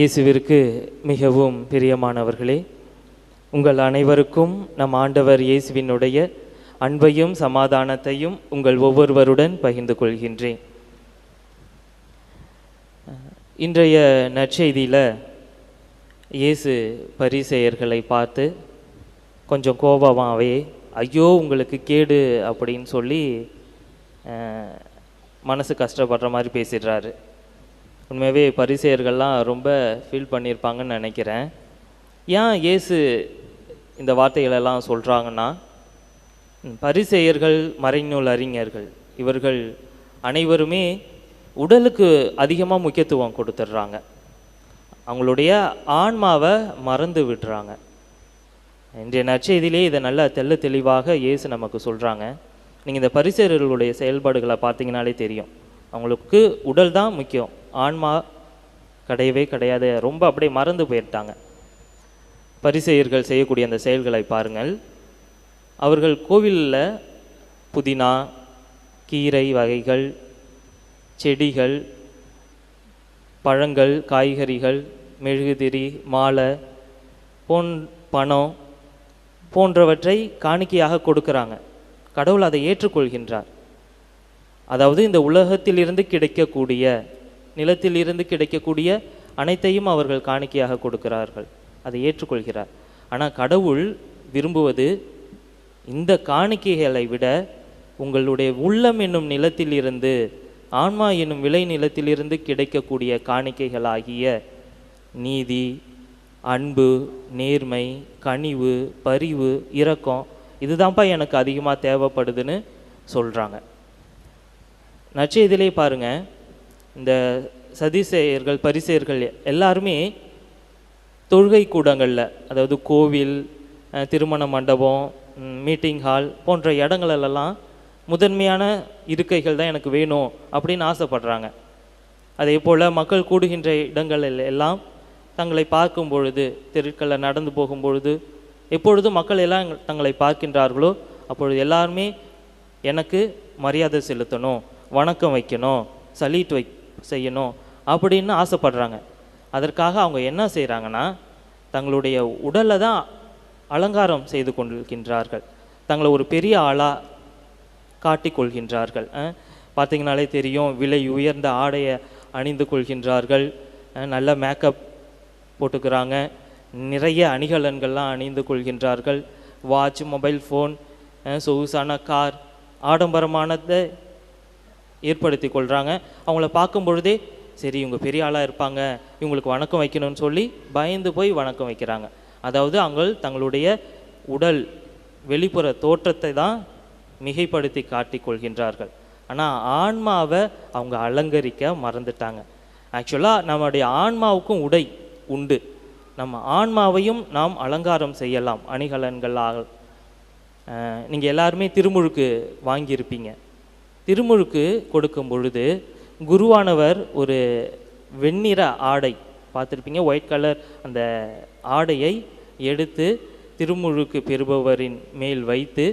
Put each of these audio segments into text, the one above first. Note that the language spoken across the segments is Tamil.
இயேசுவிற்கு மிகவும் பிரியமானவர்களே உங்கள் அனைவருக்கும் நம் ஆண்டவர் இயேசுவினுடைய அன்பையும் சமாதானத்தையும் உங்கள் ஒவ்வொருவருடன் பகிர்ந்து கொள்கின்றேன். இன்றைய நற்செய்தியில் இயேசு பரிசெயர்களை பார்த்து கொஞ்சம் கோபமாகவே ஐயோ உங்களுக்கு கேடு அப்படின்னு சொல்லி மனசு கஷ்டப்படுற மாதிரி பேசிடுறாரு. உண்மையாகவே பரிசெயர்கள்லாம் ரொம்ப ஃபீல் பண்ணியிருப்பாங்கன்னு நினைக்கிறேன். ஏன் இயேசு இந்த வார்த்தைகளெல்லாம் சொல்கிறாங்கன்னா பரிசெயர்கள் மறைநூல் அறிஞர்கள் இவர்கள் அனைவருமே உடலுக்கு அதிகமாக முக்கியத்துவம் கொடுத்துட்றாங்க. அவங்களுடைய ஆன்மாவை மறந்து விடுறாங்க. இன்றைய நற்செய்தியிலே இதை நல்லா தெள்ள தெளிவாக இயேசு நமக்கு சொல்கிறாங்க நீங்கள் இந்த பரிசெயர்களுடைய செயல்பாடுகளை பார்த்தீங்கனாலே தெரியும். அவங்களுக்கு உடல் தான் முக்கியம். ஆன்மா கிடையவே கிடையாது. ரொம்ப அப்படியே மறந்து போயிட்டாங்க. பரிசெயர்கள் செய்யக்கூடிய அந்த செயல்களை பாருங்கள். அவர்கள் கோவிலில் புதினா கீரை வகைகள் செடிகள் பழங்கள் காய்கறிகள் மெழுகுதிரி மாலை போன் பணம் போன்றவற்றை காணிக்கையாக கொடுக்குறாங்க. கடவுள் அதை ஏற்றுக்கொள்கின்றார். அதாவது இந்த உலகத்திலிருந்து கிடைக்கக்கூடிய நிலத்திலிருந்து கிடைக்கக்கூடிய அனைத்தையும் அவர்கள் காணிக்கையாக கொடுக்கிறார்கள். அதை ஏற்றுக்கொள்கிறார். ஆனால் கடவுள் விரும்புவது இந்த காணிக்கைகளை விட உங்களுடைய உள்ளம் என்னும் நிலத்திலிருந்து ஆன்மா என்னும் விளை நிலத்திலிருந்து கிடைக்கக்கூடிய காணிக்கைகளாகிய நீதி அன்பு நேர்மை கனிவு பரிவு இரக்கம் இதுதான்ப்பா எனக்கு அதிகமாக தேவைப்படுதுன்னு சொல்கிறாங்க நற்செய்தியிலே பாருங்கள் இந்த சதிசேயர்கள் பரிசெயர்கள் எல்லாருமே தொழுகை கூடங்களில் அதாவது கோவில் திருமண மண்டபம் மீட்டிங் ஹால் போன்ற இடங்களெல்லாம் முதன்மையான இருக்கைகள் தான் எனக்கு வேணும் அப்படின்னு ஆசைப்படுறாங்க. அதே போல் மக்கள் கூடுகின்ற இடங்களில் எல்லாம் தங்களை பார்க்கும் பொழுது தெருக்களில் நடந்து போகும் பொழுது எப்பொழுது மக்கள் எல்லாம் தங்களை பார்க்கின்றார்களோ அப்பொழுது எல்லாருமே எனக்கு மரியாதை செலுத்தணும். வணக்கம் வைக்கணும் சலீட் வை செய்யணும் அப்படின்னு ஆசைப்படுறாங்க. அதற்காக அவங்க என்ன செய்கிறாங்கன்னா தங்களுடைய உடலை தான் அலங்காரம் செய்து கொண்டிருக்கின்றார்கள். தங்களை ஒரு பெரிய ஆளாக காட்டிக்கொள்கின்றார்கள் கொள்கின்றார்கள். தெரியும் விலை உயர்ந்த ஆடையை அணிந்து கொள்கின்றார்கள். நல்ல மேக்கப் போட்டுக்கிறாங்க. நிறைய அணிகலன்கள்லாம் அணிந்து கொள்கின்றார்கள். வாட்ச் மொபைல் ஃபோன் சொகுசான கார் ஆடம்பரமானதை ஏற்படுத்தி கொள்கிறாங்க அவங்கள பார்க்கும் பொழுதே சரி இவங்க பெரிய ஆளாக இருப்பாங்க இவங்களுக்கு வணக்கம் வைக்கணும்னு சொல்லி பயந்து போய் வணக்கம் வைக்கிறாங்க. அதாவது அவங்க தங்களுடைய உடல் வெளிப்புற தோற்றத்தை தான் மிகைப்படுத்தி காட்டிக்கொள்கின்றார்கள் ஆனால் ஆன்மாவை அவங்க அலங்கரிக்க மறந்துட்டாங்க. ஆக்சுவலாக நம்முடைய ஆன்மாவுக்கும் உடை உண்டு. நம்ம ஆன்மாவையும் நாம் அலங்காரம் செய்யலாம் அணிகலன்களாக. நீங்கள் எல்லாருமே திருமுழுக்கு வாங்கியிருப்பீங்க. திருமுழுக்கு கொடுக்கும் பொழுது குருவானவர் ஒரு வெண்ணிற ஆடை பார்த்துருப்பீங்க ஒயிட் கலர் அந்த ஆடையை எடுத்து திருமுழுக்கு பெறுபவரின் மேல் வைத்து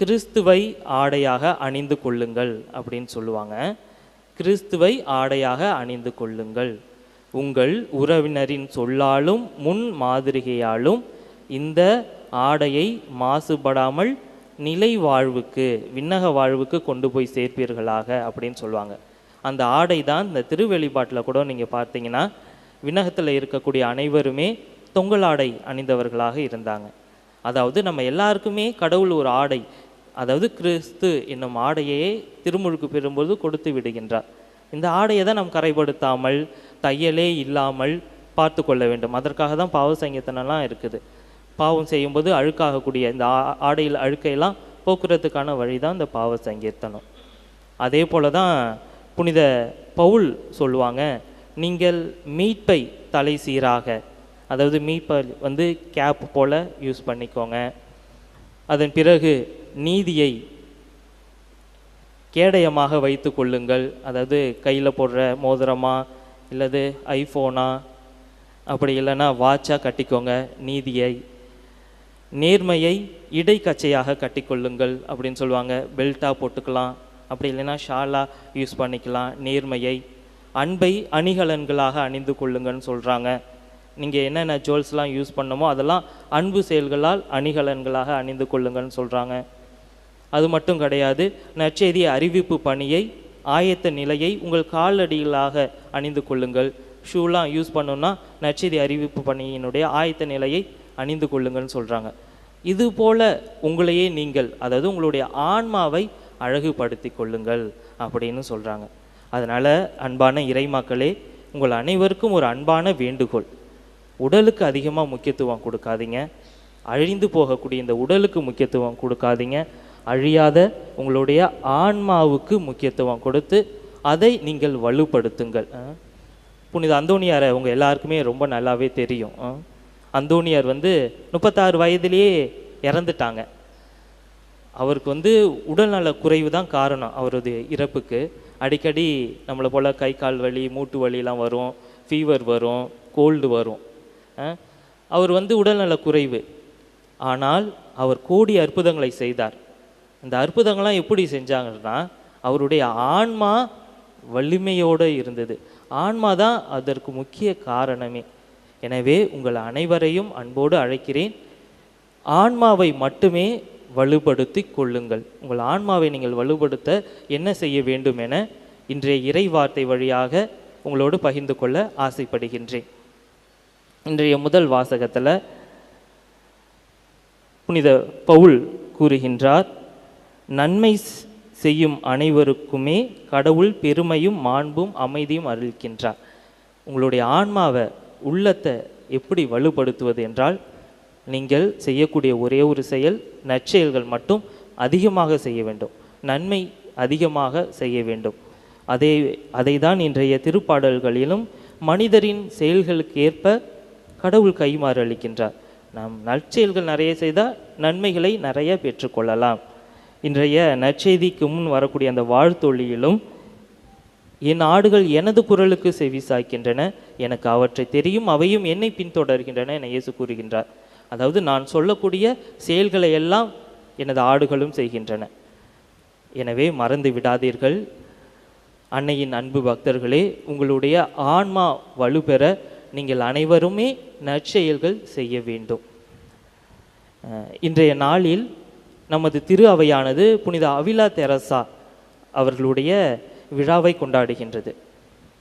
கிறிஸ்துவை ஆடையாக அணிந்து கொள்ளுங்கள் அப்படின்னு சொல்லுவாங்க. கிறிஸ்துவை ஆடையாக அணிந்து கொள்ளுங்கள். உங்கள் உறவினரின் சொல்லாலும் முன் மாதிரிகையாலும் இந்த ஆடையை மாசுபடாமல் நிலை வாழ்வுக்கு விண்ணக வாழ்வுக்கு கொண்டு போய் சேர்ப்பீர்களாக அப்படின்னு சொல்லுவாங்க. அந்த ஆடை தான் இந்த திருவெளிப்பாட்டில் கூட நீங்கள் பார்த்தீங்கன்னா விண்ணகத்தில் இருக்கக்கூடிய அனைவருமே தொங்கல் ஆடை அணிந்தவர்களாக இருந்தாங்க. அதாவது நம்ம எல்லாருக்குமே கடவுள் ஒரு ஆடை அதாவது கிறிஸ்து என்னும் ஆடையே திருமுழுக்கு பெறும்போது கொடுத்து விடுகின்றார். இந்த ஆடையை தான் நாம் கரைப்படுத்தாமல் தையலே இல்லாமல் பார்த்து கொள்ள வேண்டும். அதற்காக தான் பாவ சங்கீதனெல்லாம் இருக்குது. பாவம் செய்யும்போது அழுக்காகக்கூடிய இந்த ஆடையில் அழுக்கையெல்லாம் போக்குறதுக்கான வழி தான் இந்த பாவ சங்கீர்த்தனம். அதே போல தான் புனித பவுல் சொல்லுவாங்க நீங்கள் மீட்பை தலை சீராக. அதாவது மீட்பை வந்து கேப் போல் யூஸ் பண்ணிக்கோங்க. அதன் பிறகு நீதியை கேடயமாக வைத்து கொள்ளுங்கள். அதாவது கையில் போடுற மோதிரமா இல்லது ஐஃபோனா அப்படி இல்லைன்னா வாட்சாக கட்டிக்கோங்க நீதியை. நேர்மையை இடைக்கச்சையாக கட்டிக்கொள்ளுங்கள் அப்படின்னு சொல்லுவாங்க. பெல்ட்டாக போட்டுக்கலாம். அப்படி இல்லைன்னா ஷாலாக யூஸ் பண்ணிக்கலாம். நேர்மையை அன்பை அணிகலன்களாக அணிந்து கொள்ளுங்கன்னு சொல்கிறாங்க நீங்கள் என்னென்ன ஜுவல்ஸ்லாம் யூஸ் பண்ணமோ அதெல்லாம் அன்பு செயல்களால் அணிகலன்களாக அணிந்து கொள்ளுங்கன்னு சொல்கிறாங்க அது மட்டும் கிடையாது நற்செய்தி அறிவிப்பு பணியை ஆயத்த நிலையை உங்கள் காலடிகளாக அணிந்து கொள்ளுங்கள். ஷூலாம் யூஸ் பண்ணோன்னா நற்செய்தி அறிவிப்பு பணியினுடைய ஆயத்த நிலையை அணிந்து கொள்ளுங்கள்னு சொல்கிறாங்க இது போல உங்களையே நீங்கள் அதாவது உங்களுடைய ஆன்மாவை அழகுபடுத்தி கொள்ளுங்கள் அப்படின்னு சொல்கிறாங்க அதனால் அன்பான இறைமக்களே உங்கள் அனைவருக்கும் ஒரு அன்பான வேண்டுகோள். உடலுக்கு அதிகமாக முக்கியத்துவம் கொடுக்காதீங்க. அழிந்து போகக்கூடிய இந்த உடலுக்கு முக்கியத்துவம் கொடுக்காதீங்க. அழியாத உங்களுடைய ஆன்மாவுக்கு முக்கியத்துவம் கொடுத்து அதை நீங்கள் வலுப்படுத்துங்கள். ஆ? புனித அந்தோணியாரை உங்கள் எல்லாருக்குமே ரொம்ப நல்லாவே தெரியும். அந்தோனியார் வந்து முப்பத்தாறு வயதிலேயே இறந்துட்டாங்க. அவருக்கு வந்து உடல்நல குறைவு தான் காரணம் அவரது இறப்புக்கு. அடிக்கடி நம்மளை போல் கை கால் வலி மூட்டு வலிலாம் வரும் ஃபீவர் வரும் கோல்டு வரும். அவர் வந்து உடல்நல குறைவு. ஆனால் அவர் கோடி அற்புதங்களை செய்தார். இந்த அற்புதங்கள்லாம் எப்படி செஞ்சாங்கன்னா அவருடைய ஆன்மா வலிமையோடு இருந்தது. ஆன்மா தான் அதற்கு முக்கிய காரணமே. எனவே உங்கள் அனைவரையும் அன்போடு அழைக்கிறேன். ஆன்மாவை மட்டுமே வலுப்படுத்தி கொள்ளுங்கள். உங்கள் ஆன்மாவை நீங்கள் வலுப்படுத்த என்ன செய்ய வேண்டும் என இன்றைய இறை வார்த்தை வழியாக உங்களோடு பகிர்ந்து கொள்ள ஆசைப்படுகின்றேன். இன்றைய முதல் வாசகத்தில் புனித பவுல் கூறுகின்றார் நன்மை செய்யும் அனைவருக்குமே கடவுள் பெருமையும் மாண்பும் அமைதியும் அருள்கின்றார். உங்களுடைய ஆன்மாவை உள்ளத்தை எப்படி வலுப்படுத்துவது என்றால் நீங்கள் செய்யக்கூடிய ஒரே ஒரு செயல் நற்செயல்கள் மட்டும் அதிகமாக செய்ய வேண்டும். நன்மை அதிகமாக செய்ய வேண்டும். அதை அதை தான் இன்றைய திருப்பாடல்களிலும் மனிதரின் செயல்களுக்கு ஏற்ப கடவுள் கைமாறு அளிக்கின்றார். நாம் நற்செயல்கள் நிறைய செய்தால் நன்மைகளை நிறைய பெற்றுக்கொள்ளலாம். இன்றைய நற்செய்திக்கு முன் வரக்கூடிய அந்த வாழ்த்தொழியிலும் என் ஆடுகள் எனது குரலுக்கு செவி சாய்க்கின்றன. எனக்கு அவற்றை தெரியும் அவையும் என்னை பின்தொடர்கின்றன என இயேசு கூறுகின்றார். அதாவது நான் சொல்லக்கூடிய செயல்களை எல்லாம் எனது ஆடுகளும் செய்கின்றன. எனவே மறந்து விடாதீர்கள். அன்னையின் அன்பு பக்தர்களே உங்களுடைய ஆன்மா வலுப்பெற நீங்கள் அனைவருமே நற்செயல்கள் செய்ய வேண்டும். இன்றைய நாளில் நமது திரு அவையானது புனித அவிலா தெரசா அவர்களுடைய விழாவை கொண்டாடுகின்றது.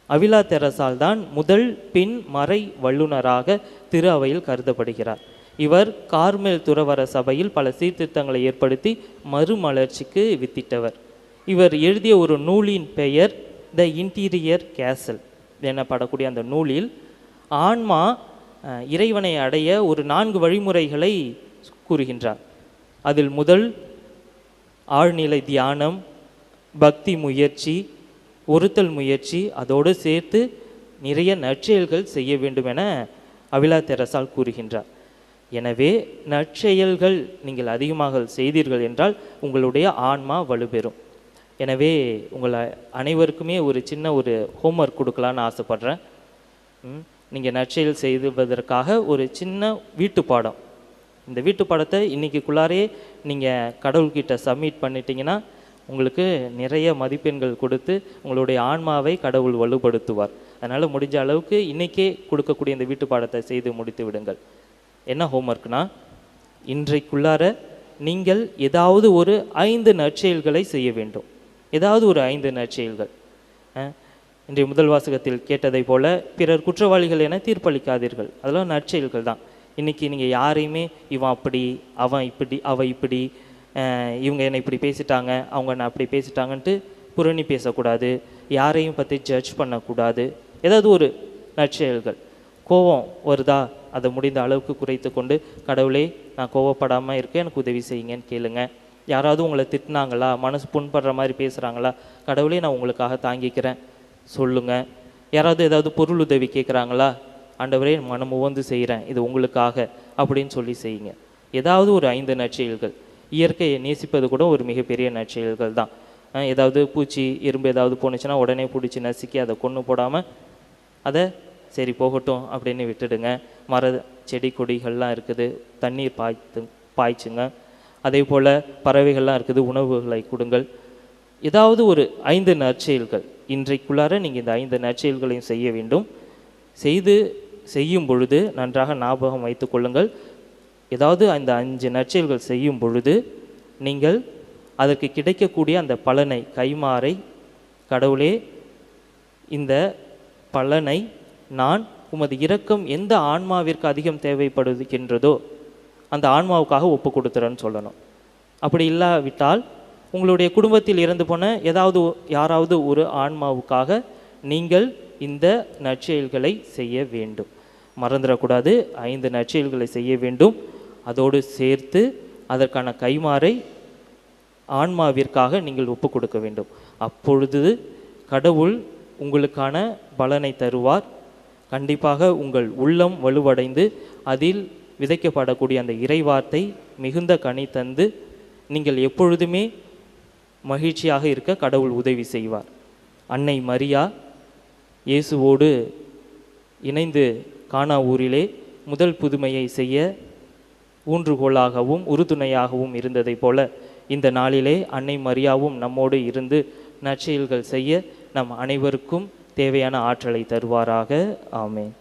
அவிலா தெரசால் தான் முதல் பின் மறை வல்லுனராக திரு அவையில் கருதப்படுகிறார். இவர் கார்மேல் துறவர சபையில் பல சீர்திருத்தங்களை ஏற்படுத்தி மறுமலர்ச்சிக்கு வித்திட்டவர். இவர் எழுதிய ஒரு நூலின் பெயர் த இன்டீரியர் கேசல் எனப்படக்கூடிய அந்த நூலில் ஆன்மா இறைவனை அடைய ஒரு நான்கு வழிமுறைகளை கூறுகின்றார். அதில் முதல் ஆழ்நிலை தியானம் பக்தி முயற்சி ஒருத்தல் முயற்சி அதோடு சேர்த்து நிறைய நற்செயல்கள் செய்ய வேண்டும் என அவிலா தெரசால் கூறுகின்றார். எனவே நற்செயல்கள் நீங்கள் அதிகமாக செய்தீர்கள் என்றால் உங்களுடைய ஆன்மா வலுப்பெறும். எனவே உங்களை அனைவருக்குமே ஒரு சின்ன ஒரு ஹோம்ஒர்க் கொடுக்கலான்னு ஆசைப்பட்றேன். நீங்கள் நற்செயல் செய்வதற்காக ஒரு சின்ன வீட்டு பாடம். இந்த வீட்டு பாடத்தை இன்னைக்குள்ளாரே நீங்கள் கடவுள்கிட்ட சப்மிட் பண்ணிட்டீங்கன்னா உங்களுக்கு நிறைய மதிப்பெண்கள் கொடுத்து உங்களுடைய ஆன்மாவை கடவுள் வலுப்படுத்துவார். அதனால் முடிஞ்ச அளவுக்கு இன்றைக்கே கொடுக்கக்கூடிய இந்த வீட்டு பாடத்தை செய்து முடித்து விடுங்கள். என்ன ஹோம்ஒர்க்னா இன்றைக்குள்ளார நீங்கள் ஏதாவது ஒரு ஐந்து நற்செயல்களை செய்ய வேண்டும். ஏதாவது ஒரு ஐந்து நற்செயல்கள். இன்றைய முதல் வாசகத்தில் கேட்டதைப் போல பிறர் குற்றவாளிகள் என தீர்ப்பளிக்காதீர்கள். அதெல்லாம் நற்செயல்கள் தான் இன்றைக்கி நீங்கள் யாரையுமே இவன் அப்படி அவன் இப்படி அவள் இப்படி இவங்க என்னை இப்படி பேசிட்டாங்க அவங்க என்ன அப்படி பேசிட்டாங்கன்ட்டு புரணி பேசக்கூடாது யாரையும் பற்றி ஜட்ஜ் பண்ணக்கூடாது. ஏதாவது ஒரு நற்செயல்கள். கோபம் வருதா? அதை முடிந்த அளவுக்கு குறைத்து கொண்டு கடவுளே நான் கோவப்படாமல் இருக்கேன் எனக்கு உதவி செய்யுங்கன்னு கேளுங்க. யாராவது உங்களை திட்டினாங்களா? மனசு புண்படுற மாதிரி பேசுகிறாங்களா கடவுளே நான் உங்களுக்காக தாங்கிக்கிறேன். சொல்லுங்கள் யாராவது ஏதாவது பொருள் உதவி கேட்குறாங்களா ஆண்டவரே மனம் உவந்து செய்கிறேன் இது உங்களுக்காக. அப்படின்னு சொல்லி செய்யுங்க. ஏதாவது ஒரு ஐந்து நற்செயல்கள். இயற்கையை நேசிப்பது கூட ஒரு மிகப்பெரிய நற்செயல்கள் தான். ஏதாவது பூச்சி இரும்பு ஏதாவது போணுச்சுன்னா உடனே பிடிச்சி நசுக்கி அதை கொன்று போடாமல் அதை சரி போகட்டும் அப்படின்னு விட்டுடுங்க. மர செடி கொடிகள்லாம் இருக்குது தண்ணீர் பாய்த்து பாய்ச்சுங்க. அதே போல் பறவைகள்லாம் இருக்குது உணவுகளை கொடுங்கள். ஏதாவது ஒரு ஐந்து நற்செயல்கள். இன்றைக்குள்ளார நீங்கள் இந்த ஐந்து நற்செயல்களையும் செய்ய வேண்டும். செய்து செய்யும் பொழுது நன்றாக ஞாபகம் வைத்துக் கொள்ளுங்கள். ஏதாவது அந்த அஞ்சு நற்செயல்கள் செய்யும் பொழுது நீங்கள் அதற்கு கிடைக்கக்கூடிய அந்த பலனை கைமாறை கடவுளே இந்த பலனை நான் உமது இரக்கம் எந்த ஆன்மாவிற்கு அதிகம் தேவைப்படுகின்றதோ அந்த ஆன்மாவுக்காக ஒப்பு கொடுத்துறேன்னு சொல்லணும். அப்படி இல்லாவிட்டால் உங்களுடைய குடும்பத்தில் இறந்து போன ஏதாவது யாராவது ஒரு ஆன்மாவுக்காக நீங்கள் இந்த நற்செயல்களை செய்ய வேண்டும். மறந்துடக்கூடாது ஐந்து நற்செயல்களை செய்ய வேண்டும். அதோடு சேர்த்து அதற்கான கைமாறை ஆன்மாவிற்காக நீங்கள் ஒப்பு கொடுக்க வேண்டும். அப்பொழுது கடவுள் உங்களுக்கான பலனை தருவார். கண்டிப்பாக உங்கள் உள்ளம் வலுவடைந்து அதில் விதைக்கப்படக்கூடிய அந்த இறைவார்த்தை மிகுந்த கனி தந்து நீங்கள் எப்பொழுதுமே மகிழ்ச்சியாக இருக்க கடவுள் உதவி செய்வார். அன்னை மரியா இயேசுவோடு இணைந்து கானா ஊரிலே முதல் புதுமையை செய்ய ஊன்றுகோலாகவும் உறுதுணையாகவும் இருந்ததைப் போல இந்த நாளிலே அன்னை மரியாவும் நம்மோடு இருந்து நற்செயல்கள் செய்ய நம் அனைவருக்கும் தேவையான ஆற்றலை தருவாராக. ஆமேன்.